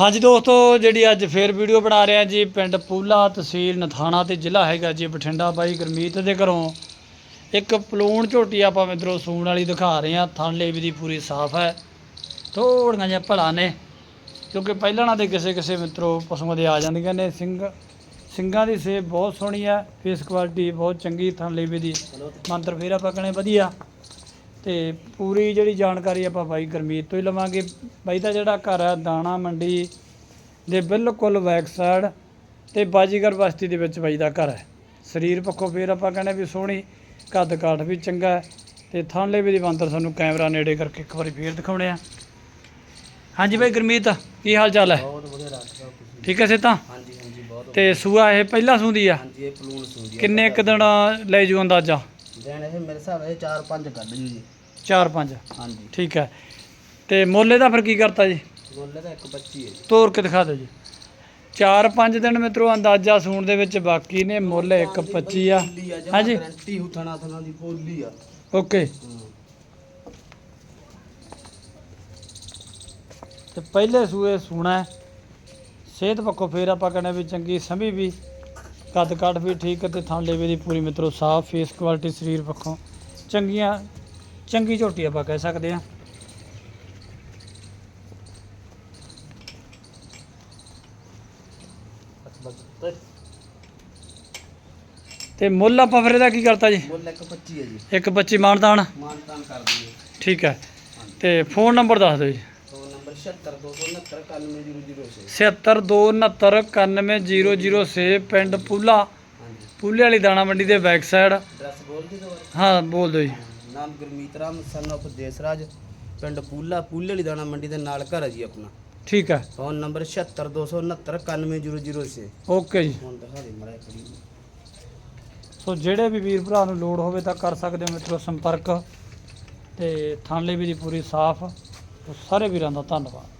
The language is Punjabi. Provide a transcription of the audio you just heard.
ਹਾਂਜੀ ਦੋਸਤੋ, ਜਿਹੜੀ ਅੱਜ ਫੇਰ ਵੀਡੀਓ ਬਣਾ ਰਿਹਾ ਜੀ, ਪਿੰਡ ਪੂਲਾ ਤਹਿਸੀਲ ਨਥਾਣਾ ਤੇ ਜ਼ਿਲ੍ਹਾ ਹੈਗਾ ਜੀ, ਬਠਿੰਡਾ ਬਾਈ ਗੁਰਮੀਤ ਦੇ ਘਰੋਂ। ਇੱਕ ਪਲੂਣ ਝੋਟੀ ਆਪਾਂ ਮਿੱਤਰੋ ਸੂਣ ਵਾਲੀ ਦਿਖਾ ਰਹੇ ਹਾਂ, ਥਣ ਲੇਵੀ ਦੀ ਪੂਰੀ ਸਾਫ਼ ਹੈ। ਥੋੜੀਆਂ ਜਿਹਾ ਭਲਾ ਨੇ, ਕਿਉਂਕਿ ਪਹਿਲਾਂ ਨਾਲ ਦੇ ਕਿਸੇ ਕਿਸੇ ਮਿੱਤਰੋ ਪਸ਼ੂਆਂ ਦੇ ਆ ਜਾਂਦੀਆਂ ਨੇ। ਸਿੰਘ ਸਿੰਘਾਂ ਦੀ ਸੇਬ ਬਹੁਤ ਸੋਹਣੀ ਹੈ, ਫੇਸ ਕੁਆਲਿਟੀ ਬਹੁਤ ਚੰਗੀ, ਥਣ ਲੇਵੀ ਦੀ। ਮੰਤਰ ਫੇਰਾ ਪਕਣੇ ਵਧੀਆ। ਤੇ ਪੂਰੀ ਜਿਹੜੀ ਜਾਣਕਾਰੀ ਆਪਾਂ ਬਾਈ ਗੁਰਮੀਤ ਤੋਂ ਹੀ ਲਵਾਂਗੇ। ਬਾਈ ਦਾ ਜਿਹੜਾ ਘਰ ਹੈ ਦਾਣਾ ਮੰਡੀ ਦੇ ਬਿਲਕੁਲ ਬੈਕ ਸਾਈਡ ਤੇ ਬਾਜੀਗਰ ਬਸਤੀ ਦੇ ਵਿੱਚ ਬਾਈ ਦਾ ਘਰ ਹੈ। ਸਰੀਰ ਪੱਖੋਂ ਫੇਰ ਆਪਾਂ ਕਹਿੰਦੇ ਵੀ ਸੋਹਣੀ ਕੱਦ ਕਾਠ ਵੀ ਚੰਗਾ ਤੇ ਥਾਂਲੇ ਵੀ ਦੀ ਬੰਦਰ ਸਾਨੂੰ ਕੈਮਰਾ ਨੇੜੇ ਕਰਕੇ ਇੱਕ ਵਾਰੀ ਫੇਰ ਦਿਖਾਉਣੇ ਆ। ਹਾਂਜੀ ਬਾਈ ਗੁਰਮੀਤ ਕੀ ਹਾਲ ਚਾਲ ਹੈ? ਬਹੁਤ ਵਧੀਆ ਰੱਖਦਾ ਤੁਸੀਂ। ਠੀਕ ਹੈ ਸੇਤਾ ਹਾਂਜੀ ਹਾਂਜੀ ਬਹੁਤ ਤੇ ਸੂਆ ਇਹ ਪਹਿਲਾ ਸੂੰਦੀ ਆ? ਹਾਂਜੀ ਇਹ ਪਲੂਣ ਸੂਜੀ ਕਿੰਨੇ ਕੁ ਦਿਨ ਲੈ ਜੂ ਅੰਦਾਜ਼ਾ? ਦਿਨ ਇਹ ਮੇਰੇ ਹਿਸਾਬ ਨਾਲ 4-5 ਕੱਢ ਜੂ ਜੀ। 4-5 ਹਾਂਜੀ। ਠੀਕ ਹੈ। ਤੇ ਮੋਲੇ ਦਾ ਫਿਰ ਕੀ ਕਰਤਾ ਜੀ? ਮੁੱਲ ਦਾ ਇੱਕ 25 ਹੈ ਜੀ। ਤੋਰ ਕੇ ਦਿਖਾ ਦਿਓ ਜੀ। 4-5 ਦਿਨ ਮਿੱਤਰੋ ਅੰਦਾਜ਼ਾ ਸੂਣ ਦੇ ਵਿੱਚ ਬਾਕੀ ਨੇ। ਮੁੱਲ 1.25 ਆ। ਆ ਹਾਂਜੀ। ਗਰੰਟੀ ਹੁਥਣਾ ਥਣਾ ਦੀ ਫੁੱਲੀ ਆ। ਓਕੇ। ਤੇ ਪਹਿਲੇ ਸੂਏ ਸੂਣਾ ਹੈ। ਸਿਹਤ ਪੱਖੋਂ ਫੇਰ ਆਪਾਂ ਕਹਿੰਦੇ ਵੀ ਚੰਗੀ ਸਮੀ ਵੀ। ਕੱਦ ਕਾਠ ਵੀ ਠੀਕ ਤੇ ਥਣ ਲੇਵੇ ਦੀ ਪੂਰੀ ਮਿੱਤਰੋ ਸਾਫ਼ ਫੇਸ ਕੁਆਲਿਟੀ ਸਰੀਰ ਪੱਖੋਂ। ਚੰਗੀਆਂ ਚੰਗੀ ਝੋਟੀ ਆਪਾਂ ਕਹਿ ਸਕਦੇ ਆ ਤੇ ਮੁੱਲ ਆਪਾਂ ਫਿਰ ਇਹਦਾ ਕੀ ਕਰਤਾ ਜੀ? ਮੁੱਲ ਇੱਕ 25 ਹੈ ਜੀ। ਇੱਕ ਬੱਚੀ ਮਾਨਦਾਨ ਮਾਨਤਾਨ ਕਰ ਦਈਏ। ਠੀਕ ਹੈ। ਤੇ ਫੋਨ ਨੰਬਰ ਦੱਸ ਦਿਓ ਜੀ। ਫੋਨ ਨੰਬਰ 76269 70269919006 ਪਿੰਡ ਪੂਲਾ। ਪੂਲੇ ਵਾਲੀ ਦਾਣਾ ਮੰਡੀ ਦੇ ਬੈਕ ਸਾਈਡ ਐਡਰੈਸ ਬੋਲ ਦੀ ਦੁਬਾਰਾ ਹਾਂ ਬੋਲ ਦਿਓ ਜੀ। ਨਾਮ ਗੁਰਮੀਤ ਰਾਮ ਸਨ of ਦੇਸਰਾਜ ਪਿੰਡ ਪੂਲਾ ਪੂਲੇ ਵਾਲੀ ਦਾਣਾ ਮੰਡੀ ਦੇ ਨਾਲ ਘਰ ਹੈ ਜੀ ਆਪਣਾ। ਠੀਕ ਹੈ ਫੋਨ ਨੰਬਰ 76269919006 ਓਕੇ ਜੀ। ਫੋਨ ਦਿਖਾ ਦੇ ਮੜਾ ਕਰੀ ਸੋ ਜਿਹੜੇ ਵੀ ਵੀਰ ਭਰਾ ਨੂੰ ਲੋੜ ਹੋਵੇ ਤਾਂ ਕਰ ਸਕਦੇ ਹੋ ਮਿੱਤਰੋ ਸੰਪਰਕ। ਤੇ ਥਾਂਲੇ ਵੀ ਦੀ ਪੂਰੀ ਸਾਫ਼। ਸਾਰੇ ਵੀਰਾਂ ਦਾ ਧੰਨਵਾਦ।